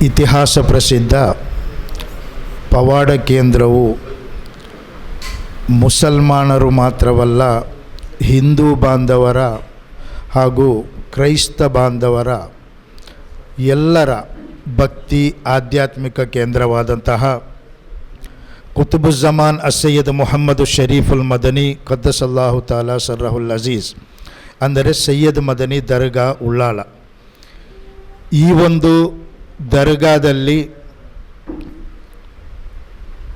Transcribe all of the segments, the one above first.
ಇತಿಹಾಸ ಪ್ರಸಿದ್ಧ ಪವಾಡ ಕೇಂದ್ರವು ಮುಸಲ್ಮಾನರು ಮಾತ್ರವಲ್ಲ ಹಿಂದೂ ಬಾಂಧವರ ಹಾಗೂ ಕ್ರೈಸ್ತ ಬಾಂಧವರ ಎಲ್ಲರ ಭಕ್ತಿ ಆಧ್ಯಾತ್ಮಿಕ ಕೇಂದ್ರವಾದಂತಹ ಕುತುಬುಜ್ಜಮಾನ್ ಅಸಯ್ಯದ್ ಮೊಹಮ್ಮದ್ ಶರೀಫುಲ್ ಮದನಿ ಕದ್ದಸಲ್ಲಾಹು ತಾಲಾ ಸರ್ರಹುಲ್ ಅಜೀಜ್, ಅಂದರೆ ಸೈಯದ್ ಮದನಿ ದರ್ಗಾ ಉಳ್ಳಾಳ ಈ ಒಂದು ದರ್ಗಾದಲ್ಲಿ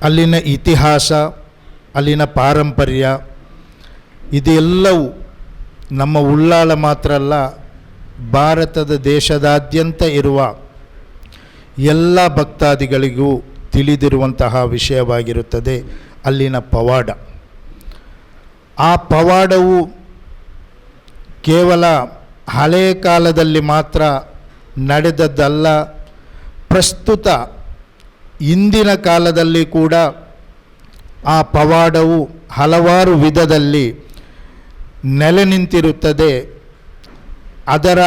ಅಲ್ಲಿನ ಇತಿಹಾಸ, ಅಲ್ಲಿನ ಪಾರಂಪರ್ಯ ಇದೆಲ್ಲವೂ ನಮ್ಮ ಉಳ್ಳಾಳ ಮಾತ್ರ ಅಲ್ಲ, ಭಾರತದ ದೇಶದಾದ್ಯಂತ ಇರುವ ಎಲ್ಲ ಭಕ್ತಾದಿಗಳಿಗೂ ತಿಳಿದಿರುವಂತಹ ವಿಷಯವಾಗಿರುತ್ತದೆ ಅಲ್ಲಿನ ಪವಾಡ. ಆ ಪವಾಡವು ಕೇವಲ ಹಳೆಯ ಕಾಲದಲ್ಲಿ ಮಾತ್ರ ನಡೆದದ್ದಲ್ಲ ಪ್ರಸ್ತುತ ಇಂದಿನ ಕಾಲದಲ್ಲಿ ಕೂಡ ಆ ಪವಾಡವು ಹಲವಾರು ವಿಧದಲ್ಲಿ ನೆಲೆ ನಿಂತಿರುತ್ತದೆ. ಅದರ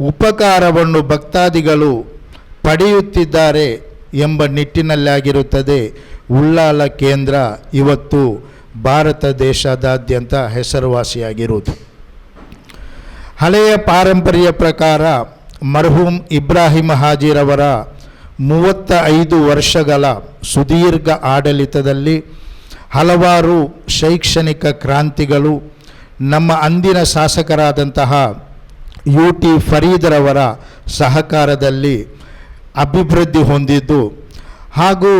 ಉಪಕಾರವನ್ನು ಭಕ್ತಾದಿಗಳು ಪಡೆಯುತ್ತಿದ್ದಾರೆ ಎಂಬ ನಿಟ್ಟಿನಲ್ಲಾಗಿರುತ್ತದೆ. ಉಳ್ಳಾಲ ಕೇಂದ್ರ ಇವತ್ತು ಭಾರತ ದೇಶದಾದ್ಯಂತ ಹೆಸರುವಾಸಿಯಾಗಿರುವುದು. ಹಳೆಯ ಪಾರಂಪರ್ಯ ಪ್ರಕಾರ ಮರ್ಹೂಮ್ ಇಬ್ರಾಹಿಂ ಹಾಜಿರವರ ಮೂವತ್ತ ಐದು ವರ್ಷಗಳ ಸುದೀರ್ಘ ಆಡಳಿತದಲ್ಲಿ ಹಲವಾರು ಶೈಕ್ಷಣಿಕ ಕ್ರಾಂತಿಗಳು ನಮ್ಮ ಅಂದಿನ ಶಾಸಕರಾದಂತಹ ಯು ಟಿ ಫರೀದರವರ ಸಹಕಾರದಲ್ಲಿ ಅಭಿವೃದ್ಧಿ ಹೊಂದಿದ್ದು ಹಾಗೂ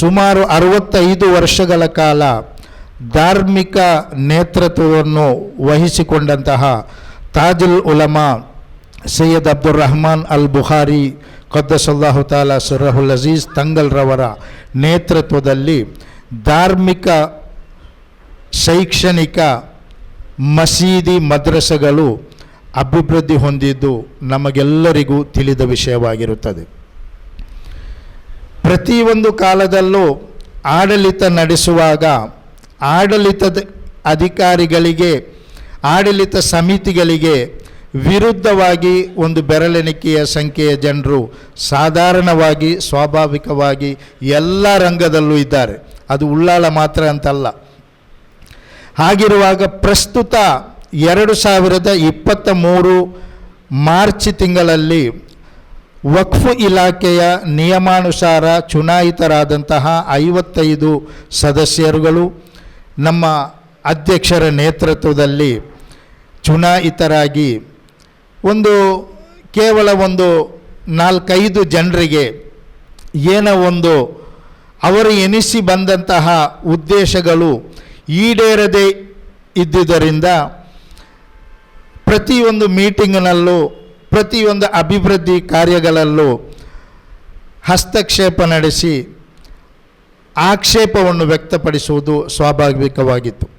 ಸುಮಾರು ಅರವತ್ತೈದು ವರ್ಷಗಳ ಕಾಲ ಧಾರ್ಮಿಕ ನೇತೃತ್ವವನ್ನು ವಹಿಸಿಕೊಂಡಂತಹ ತಾಜುಲ್ ಉಲಮಾ ಸೈಯದ್ ಅಬ್ದುಲ್ ರಹಮಾನ್ ಅಲ್ ಬುಖಾರಿ ಕದ್ದಸಲ್ಲಾಹು ತಾಲಾ ಸುರಹುಲ್ ಅಜೀಜ್ ತಂಗಲ್ರವರ ನೇತೃತ್ವದಲ್ಲಿ ಧಾರ್ಮಿಕ, ಶೈಕ್ಷಣಿಕ ಮಸೀದಿ ಮದ್ರಸಗಳು ಅಭಿವೃದ್ಧಿ ಹೊಂದಿದ್ದು ನಮಗೆಲ್ಲರಿಗೂ ತಿಳಿದ ವಿಷಯವಾಗಿರುತ್ತದೆ. ಪ್ರತಿಯೊಂದು ಕಾಲದಲ್ಲೂ ಆಡಳಿತ ನಡೆಸುವಾಗ ಆಡಳಿತದ ಅಧಿಕಾರಿಗಳಿಗೆ, ಆಡಳಿತ ಸಮಿತಿಗಳಿಗೆ ವಿರುದ್ಧವಾಗಿ ಒಂದು ಬೆರಳೆಣಿಕೆಯ ಸಂಖ್ಯೆಯ ಜನರು ಸಾಧಾರಣವಾಗಿ, ಸ್ವಾಭಾವಿಕವಾಗಿ ಎಲ್ಲ ರಂಗದಲ್ಲೂ ಇದ್ದಾರೆ. ಅದು ಉಳ್ಳಾಳ ಮಾತ್ರ ಅಂತಲ್ಲ. ಹಾಗಿರುವಾಗ ಪ್ರಸ್ತುತ ಎರಡು ಸಾವಿರದ ಇಪ್ಪತ್ತ ಮೂರು ಮಾರ್ಚ್ ತಿಂಗಳಲ್ಲಿ ವಕ್ಫ್ ಇಲಾಖೆಯ ನಿಯಮಾನುಸಾರ ಚುನಾಯಿತರಾದಂತಹ ಐವತ್ತೈದು ಸದಸ್ಯರುಗಳು ನಮ್ಮ ಅಧ್ಯಕ್ಷರ ನೇತೃತ್ವದಲ್ಲಿ ಚುನಾಯಿತರಾಗಿ ಒಂದು ಕೇವಲ ಒಂದು ನಾಲ್ಕೈದು ಜನರಿಗೆ ಏನೋ ಒಂದು ಅವರು ಎನಿಸಿ ಬಂದಂತಹ ಉದ್ದೇಶಗಳು ಈಡೇರದೇ ಇದ್ದುದರಿಂದ ಪ್ರತಿಯೊಂದು ಮೀಟಿಂಗ್ನಲ್ಲೂ, ಪ್ರತಿಯೊಂದು ಅಭಿವೃದ್ಧಿ ಕಾರ್ಯಗಳಲ್ಲೂ ಹಸ್ತಕ್ಷೇಪ ನಡೆಸಿ ಆಕ್ಷೇಪವನ್ನು ವ್ಯಕ್ತಪಡಿಸುವುದು ಸ್ವಾಭಾವಿಕವಾಗಿತ್ತು.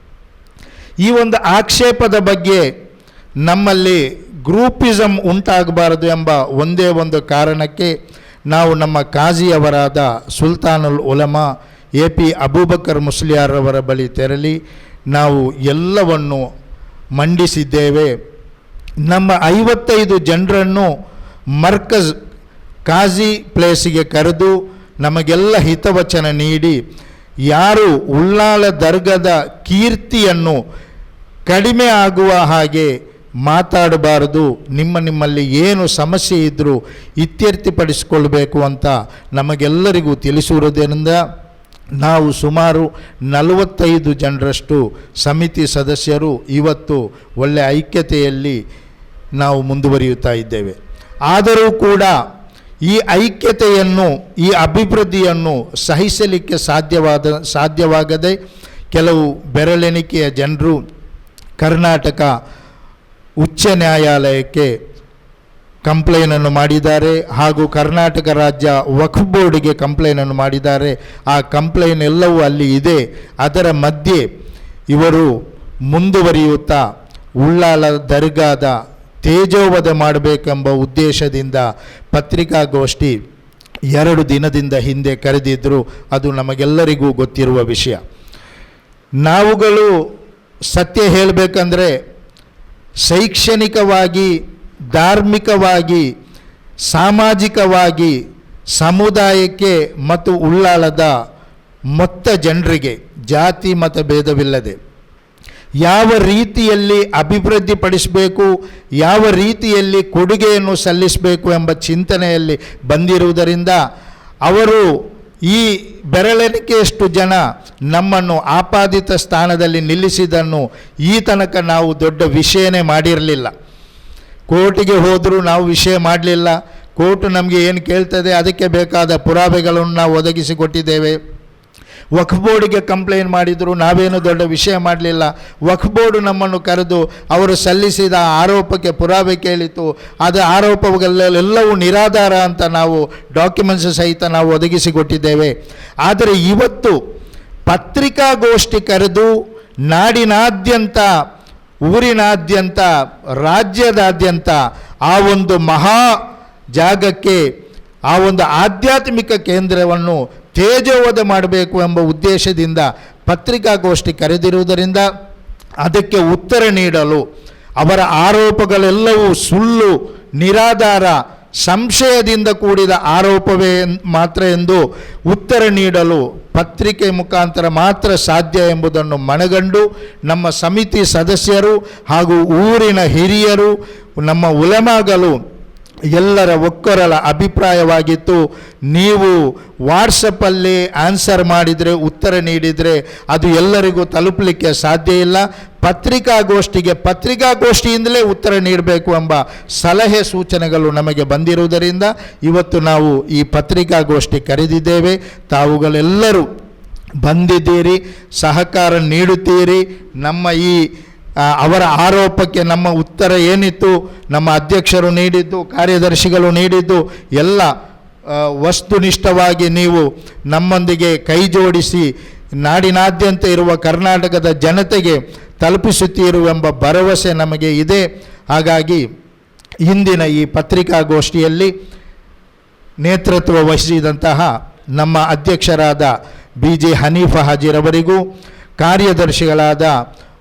ಈ ಒಂದು ಆಕ್ಷೇಪದ ಬಗ್ಗೆ ನಮ್ಮಲ್ಲಿ ಗ್ರೂಪಿಸಮ್ ಉಂಟಾಗಬಾರದು ಎಂಬ ಒಂದೇ ಒಂದು ಕಾರಣಕ್ಕೆ ನಾವು ನಮ್ಮ ಕಾಜಿಯವರಾದ ಸುಲ್ತಾನುಲ್ ಉಲಮಾ ಎ ಪಿ ಅಬೂಬಕರ್ ಮುಸ್ಲಿಯಾರವರ ಬಳಿ ತೆರಳಿ ನಾವು ಎಲ್ಲವನ್ನು ಮಂಡಿಸಿದ್ದೇವೆ. ನಮ್ಮ ಐವತ್ತೈದು ಜನರನ್ನು ಮರ್ಕಜ್ ಕಾಜಿ ಪ್ಲೇಸಿಗೆ ಕರೆದು ನಮಗೆಲ್ಲ ಹಿತವಚನ ನೀಡಿ, ಯಾರು ಉಳ್ಳಾಳ ದರ್ಗದ ಕೀರ್ತಿಯನ್ನು ಕಡಿಮೆ ಆಗುವ ಹಾಗೆ ಮಾತಾಡಬಾರದು, ನಿಮ್ಮ ನಿಮ್ಮಲ್ಲಿ ಏನು ಸಮಸ್ಯೆ ಇದ್ದರೂ ಇತ್ಯರ್ಥಿಪಡಿಸಿಕೊಳ್ಬೇಕು ಅಂತ ನಮಗೆಲ್ಲರಿಗೂ ತಿಳಿಸಿರುವುದರಿಂದ ನಾವು ಸುಮಾರು ನಲವತ್ತೈದು ಜನರಷ್ಟು ಸಮಿತಿ ಸದಸ್ಯರು ಇವತ್ತು ಒಳ್ಳೆಯ ಐಕ್ಯತೆಯಲ್ಲಿ ನಾವು ಮುಂದುವರಿಯುತ್ತಾ ಇದ್ದೇವೆ. ಆದರೂ ಕೂಡ ಈ ಐಕ್ಯತೆಯನ್ನು, ಈ ಅಭಿವೃದ್ಧಿಯನ್ನು ಸಹಿಸಲಿಕ್ಕೆ ಸಾಧ್ಯವಾದ, ಸಾಧ್ಯವಾಗದೆ ಕೆಲವು ಬೆರಳೆಣಿಕೆಯ ಜನರು ಕರ್ನಾಟಕ ಉಚ್ಚ ನ್ಯಾಯಾಲಯಕ್ಕೆ ಕಂಪ್ಲೇನನ್ನು ಮಾಡಿದ್ದಾರೆ ಹಾಗೂ ಕರ್ನಾಟಕ ರಾಜ್ಯ ವಕ್ಫ್ ಬೋರ್ಡಿಗೆ ಕಂಪ್ಲೇನನ್ನು ಮಾಡಿದ್ದಾರೆ. ಆ ಕಂಪ್ಲೇನ್ ಎಲ್ಲವೂ ಅಲ್ಲಿ ಇದೆ. ಅದರ ಮಧ್ಯೆ ಇವರು ಮುಂದುವರಿಯುತ್ತಾ ಉಳ್ಳಾಲ ದರ್ಗಾದ ತೇಜೋವಧ ಮಾಡಬೇಕೆಂಬ ಉದ್ದೇಶದಿಂದ ಪತ್ರಿಕಾಗೋಷ್ಠಿ ಎರಡು ದಿನದಿಂದ ಹಿಂದೆ ಕರೆದಿದ್ದರು ಅದು ನಮಗೆಲ್ಲರಿಗೂ ಗೊತ್ತಿರುವ ವಿಷಯ. ನಾವುಗಳು ಸತ್ಯ ಹೇಳಬೇಕಂದ್ರೆ ಶೈಕ್ಷಣಿಕವಾಗಿ, ಧಾರ್ಮಿಕವಾಗಿ, ಸಾಮಾಜಿಕವಾಗಿ, ಸಮುದಾಯಕ್ಕೆ ಮತ್ತು ಉಳ್ಳಾಳದ ಮೊತ್ತ ಜನರಿಗೆ ಜಾತಿ ಮತ ಭೇದವಿಲ್ಲದೆ ಯಾವ ರೀತಿಯಲ್ಲಿ ಅಭಿವೃದ್ಧಿಪಡಿಸಬೇಕು, ಯಾವ ರೀತಿಯಲ್ಲಿ ಕೊಡುಗೆಯನ್ನು ಸಲ್ಲಿಸಬೇಕು ಎಂಬ ಚಿಂತನೆಯಲ್ಲಿ ಬಂದಿರುವುದರಿಂದ ಅವರು ಈ ಬೆರಳೆಣಿಕೆಯಷ್ಟು ಜನ ನಮ್ಮನ್ನು ಆಪಾದಿತ ಸ್ಥಾನದಲ್ಲಿ ನಿಲ್ಲಿಸಿದ್ದನ್ನು ಈ ತನಕ ನಾವು ದೊಡ್ಡ ವಿಷಯನೇ ಮಾಡಿರಲಿಲ್ಲ. ಕೋರ್ಟಿಗೆ ಹೋದರೂ ನಾವು ವಿಷಯ ಮಾಡಲಿಲ್ಲ. ಕೋರ್ಟ್ ನಮಗೆ ಏನು ಕೇಳ್ತದೆ ಅದಕ್ಕೆ ಬೇಕಾದ ಪುರಾವೆಗಳನ್ನು ನಾವು ಒದಗಿಸಿಕೊಟ್ಟಿದ್ದೇವೆ. ವಕ್ಫ್ ಬೋರ್ಡಿಗೆ ಕಂಪ್ಲೇಂಟ್ ಮಾಡಿದರು, ನಾವೇನು ದೊಡ್ಡ ವಿಷಯ ಮಾಡಲಿಲ್ಲ. ವಕ್ಫ್ ಬೋರ್ಡ್ ನಮ್ಮನ್ನು ಕರೆದು ಅವರು ಸಲ್ಲಿಸಿದ ಆರೋಪಕ್ಕೆ ಪುರಾವೆ ಕೇಳಿತು. ಅದು ಆರೋಪಗಳೆಲ್ಲವೂ ನಿರಾಧಾರ ಅಂತ ನಾವು ಡಾಕ್ಯುಮೆಂಟ್ಸ್ ಸಹಿತ ನಾವು ಒದಗಿಸಿಕೊಟ್ಟಿದ್ದೇವೆ. ಆದರೆ ಇವತ್ತು ಪತ್ರಿಕಾಗೋಷ್ಠಿ ಕರೆದು ನಾಡಿನಾದ್ಯಂತ, ಊರಿನಾದ್ಯಂತ, ರಾಜ್ಯದಾದ್ಯಂತ ಆ ಒಂದು ಮಹಾ ಜಾಗಕ್ಕೆ, ಆ ಒಂದು ಆಧ್ಯಾತ್ಮಿಕ ಕೇಂದ್ರವನ್ನು ತೇಜೋವಧ ಮಾಡಬೇಕು ಎಂಬ ಉದ್ದೇಶದಿಂದ ಪತ್ರಿಕಾಗೋಷ್ಠಿ ಕರೆದಿರುವುದರಿಂದ ಅದಕ್ಕೆ ಉತ್ತರ ನೀಡಲು ಅವರ ಆರೋಪಗಳೆಲ್ಲವೂ ಸುಳ್ಳು, ನಿರಾಧಾರ, ಸಂಶಯದಿಂದ ಕೂಡಿದ ಆರೋಪವೇ ಮಾತ್ರ ಎಂದು ಉತ್ತರ ನೀಡಲು ಪತ್ರಿಕೆ ಮುಖಾಂತರ ಮಾತ್ರ ಸಾಧ್ಯ ಎಂಬುದನ್ನು ಮನಗಂಡು ನಮ್ಮ ಸಮಿತಿ ಸದಸ್ಯರು ಹಾಗೂ ಊರಿನ ಹಿರಿಯರು, ನಮ್ಮ ಉಲಮಾಗಲು ಎಲ್ಲರ ಒಕ್ಕರಲ ಅಭಿಪ್ರಾಯವಾಗಿತ್ತು. ನೀವು ವಾಟ್ಸಪ್ಪಲ್ಲಿ ಆನ್ಸರ್ ಮಾಡಿದರೆ, ಉತ್ತರ ನೀಡಿದರೆ ಅದು ಎಲ್ಲರಿಗೂ ತಲುಪಲಿಕ್ಕೆ ಸಾಧ್ಯ ಇಲ್ಲ. ಪತ್ರಿಕಾಗೋಷ್ಠಿಗೆ ಪತ್ರಿಕಾಗೋಷ್ಠಿಯಿಂದಲೇ ಉತ್ತರ ನೀಡಬೇಕು ಎಂಬ ಸಲಹೆ ಸೂಚನೆಗಳು ನಮಗೆ ಬಂದಿರುವುದರಿಂದ ಇವತ್ತು ನಾವು ಈ ಪತ್ರಿಕಾಗೋಷ್ಠಿ ಕರೆದಿದ್ದೇವೆ. ತಾವುಗಳೆಲ್ಲರೂ ಬಂದಿದ್ದೀರಿ, ಸಹಕಾರ ನೀಡುತ್ತೀರಿ. ನಮ್ಮ ಈ ಅವರ ಆರೋಪಕ್ಕೆ ನಮ್ಮ ಉತ್ತರ ಏನಿತ್ತು, ನಮ್ಮ ಅಧ್ಯಕ್ಷರು ನೀಡಿದ್ದು, ಕಾರ್ಯದರ್ಶಿಗಳು ನೀಡಿದ್ದು, ಎಲ್ಲ ವಸ್ತುನಿಷ್ಠವಾಗಿ ನೀವು ನಮ್ಮೊಂದಿಗೆ ಕೈ ಜೋಡಿಸಿ ನಾಡಿನಾದ್ಯಂತ ಇರುವ ಕರ್ನಾಟಕದ ಜನತೆಗೆ ತಲುಪಿಸುತ್ತೀರುವೆಂಬ ಭರವಸೆ ನಮಗೆ ಇದೆ. ಹಾಗಾಗಿ ಇಂದಿನ ಈ ಪತ್ರಿಕಾಗೋಷ್ಠಿಯಲ್ಲಿ ನೇತೃತ್ವ ವಹಿಸಿದಂತಹ ನಮ್ಮ ಅಧ್ಯಕ್ಷರಾದ ಬಿ ಜೆ ಹನೀಫ ಹಾಜಿರವರಿಗೂ, ಕಾರ್ಯದರ್ಶಿಗಳಾದ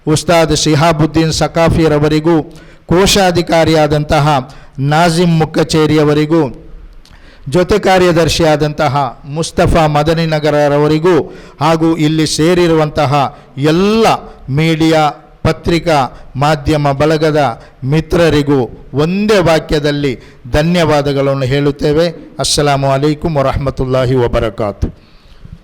ಉಸ್ತಾದ್ ಶಿಹಾಬುದ್ದೀನ್ ಸಕಾಫಿರವರಿಗೂ ಕೋಶಾಧಿಕಾರಿಯಾದಂತಹ ನಾಜಿಮ್ ಮುಕ್ಕಚೇರಿಯವರಿಗೂ, ಜೊತೆ ಕಾರ್ಯದರ್ಶಿಯಾದಂತಹ ಮುಸ್ತಫಾ ಮದನಿನಗರರವರಿಗೂ ಹಾಗೂ ಇಲ್ಲಿ ಸೇರಿರುವಂತಹ ಎಲ್ಲ ಮೀಡಿಯಾ, ಪತ್ರಿಕಾ ಮಾಧ್ಯಮ ಬಳಗದ ಮಿತ್ರರಿಗೂ ಒಂದೇ ವಾಕ್ಯದಲ್ಲಿ ಧನ್ಯವಾದಗಳನ್ನು ಹೇಳುತ್ತೇವೆ. ಅಸ್ಸಲಾಮು ಅಲೈಕುಮ್ ವರಹಮತುಲ್ಲಾಹಿ ವಬರಕಾತು.